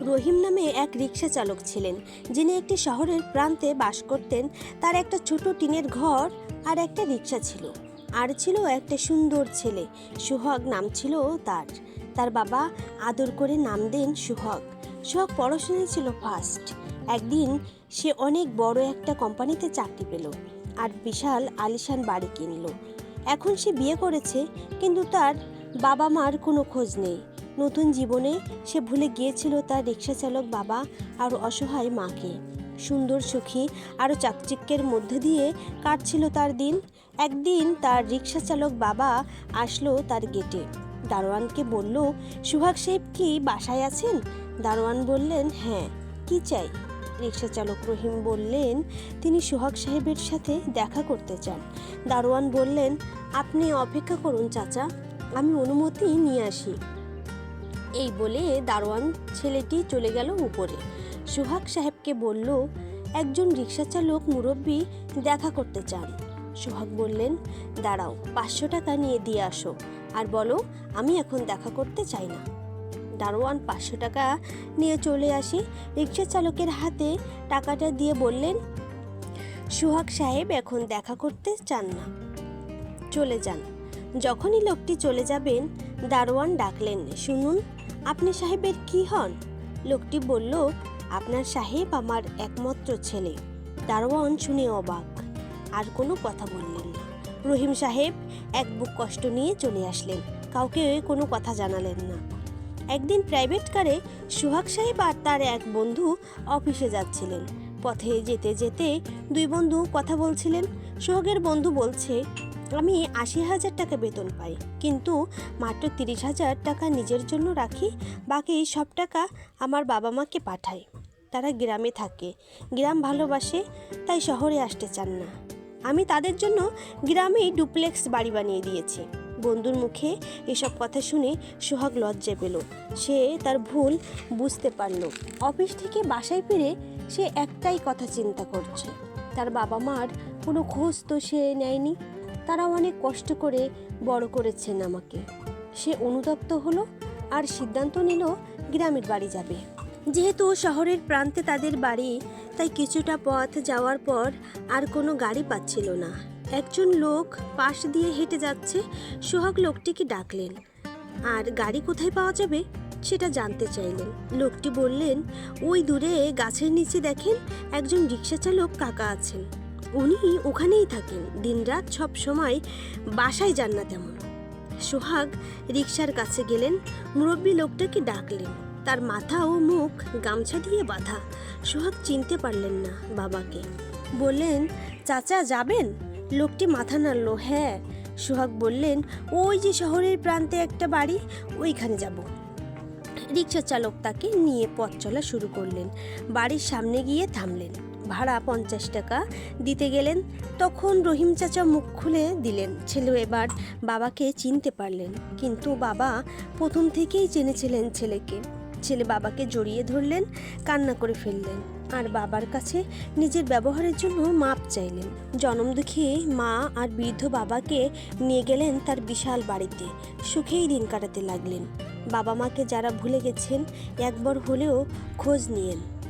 রহিম নামে এক রিক্সা চালক ছিলেন, যিনি একটি শহরের প্রান্তে বাস করতেন। তার একটা ছোট টিনের ঘর আর একটা রিক্সা ছিল। আর ছিল একটা সুন্দর ছেলে, সুহাগ নাম ছিল তার। তার বাবা আদর করে নাম দেন সুহাগ। সুহাগ পড়াশোনায় ছিল ফার্স্ট একদিন সে অনেক বড় একটা কোম্পানিতে চাকরি পেল আর বিশাল আলিশান বাড়ি কিনলো। এখন সে বিয়ে করেছে, কিন্তু তার বাবা মার কোনো খোঁজ নেই। নতুন জীবনে সে ভুলে গিয়েছিল তার রিক্সা চালক বাবা আর অসহায় মাকে। সুন্দর সুখী আরও চাকচিক্যের মধ্যে দিয়ে কাটছিল তার দিন। একদিন তার রিক্সা চালক বাবা আসলো তার গেটে। দারোয়ানকে বলল, সুহাগ সাহেব কি বাসায় আছেন? দারোয়ান বললেন হ্যাঁ কি চাই? রিক্সা চালক রহিম বললেন, তিনি সুহাগ সাহেবের সাথে দেখা করতে চান। দারোয়ান বললেন, আপনি অপেক্ষা করুন চাচা, আমি অনুমতি নিয়ে আসি। এই বলে দারোয়ান ছেলেটি চলে গেল উপরে। সুহাগ সাহেবকে বলল, একজন রিক্সা চালক মুরব্বী দেখা করতে চান। সোহাগ বললেন, দাঁড়াও পাঁচশো টাকা নিয়ে দিয়ে আসো। আর বলো, আমি এখন দেখা করতে চাই না। দারোয়ান, পাঁচশো টাকা নিয়ে চলে আসি। রিক্সা চালকের হাতে টাকাটা দিয়ে বললেন, সুহাগ সাহেব এখন দেখা করতে চান না। চলে যান। যখনই লোকটি চলে যাবেন, দারোয়ান ডাকলেন, শুনুন আপনি সাহেবের কি হন? লোকটি বলল, আপনার সাহেব আমার একমাত্র ছেলে। দারোয়ান শুনে অবাক। আর কোনো কথা বললেন না। রহিম সাহেব এক বুক কষ্ট নিয়ে চলে আসলেন। কাউকে কোনো কথা জানালেন না। একদিন প্রাইভেট কারে সুহাগ সাহেব আর তার এক বন্ধু অফিসে যাচ্ছিলেন। পথে যেতে যেতে দুই বন্ধু কথা বলছিলেন। সোহাগের বন্ধু বলছে আমি আশি হাজার টাকা বেতন পাই। কিন্তু মাত্র তিরিশ হাজার টাকা নিজের জন্য রাখি, বাকি সব টাকা আমার বাবা মাকে পাঠাই। তারা গ্রামে থাকে, গ্রাম ভালোবাসে, তাই শহরে আসতে চান না। আমি তাদের জন্য গ্রামেই ডুপ্লেক্স বাড়ি বানিয়ে দিয়েছি। বন্ধুর মুখে এসব কথা শুনে সোহাগ লজ্জা পেল। সে তার ভুল বুঝতে পারল। অফিস থেকে বাসায় ফিরে সে একটাই কথা চিন্তা করছে। তার বাবা মার কোনো খোঁজ তো সে নেয়নি। তারা অনেক কষ্ট করে বড় করেছেন আমাকে। সে অনুতপ্ত হলো আর সিদ্ধান্ত নিল গ্রামের বাড়ি যাবে। যেহেতু শহরের প্রান্তে তাদের বাড়ি, তাই কিছুটা পথ যাওয়ার পর আর কোনো গাড়ি পাচ্ছিল না। একজন লোক পাশ দিয়ে হেঁটে যাচ্ছে, সোহাগ লোকটিকে ডাকলেন। আর গাড়ি কোথায় পাওয়া যাবে সেটা জানতে চাইলেন। লোকটি বললেন, ওই দূরে গাছের নিচে দেখেন, একজন রিক্সা চালক কাকা আছেন। উনি ওখানেই থাকেন। দিনরাত সব সময় বাসায় যান না তেমন। সোহাগ রিক্সার কাছে গেলেন, মুরব্বী লোকটাকে ডাকলেন। তার মাথা ও মুখ গামছা দিয়ে বাঁধা। সোহাগ চিনতে পারলেন না বাবাকে। বললেন, চাচা, যাবেন? লোকটি মাথা নাড়ল হ্যাঁ। সোহাগ বললেন, ওই যে শহরের প্রান্তে একটা বাড়ি, ওইখানে যাব। রিক্সা চালক তাকে নিয়ে পথ চলা শুরু করলেন। বাড়ির সামনে গিয়ে থামলেন। ভাড়া পঞ্চাশ টাকা দিতে গেলেন। তখন রহিম চাচা মুখ খুলে দিলেন, ছেলে, এবার বাবাকে চিনতে পারলেন। কিন্তু বাবা প্রথম থেকেই চেনেছিলেন ছেলেকে। ছেলে বাবাকে জড়িয়ে ধরলেন, কান্না করে ফেললেন। আর বাবার কাছে নিজের ব্যবহারের জন্য মাপ চাইলেন। জনম দুঃখী মা আর বৃদ্ধ বাবাকে নিয়ে গেলেন তার বিশাল বাড়িতে। সুখেই দিন কাটাতে লাগলেন। বাবা মাকে যারা ভুলে গেছেন, একবার হলেও খোঁজ নিয়েন।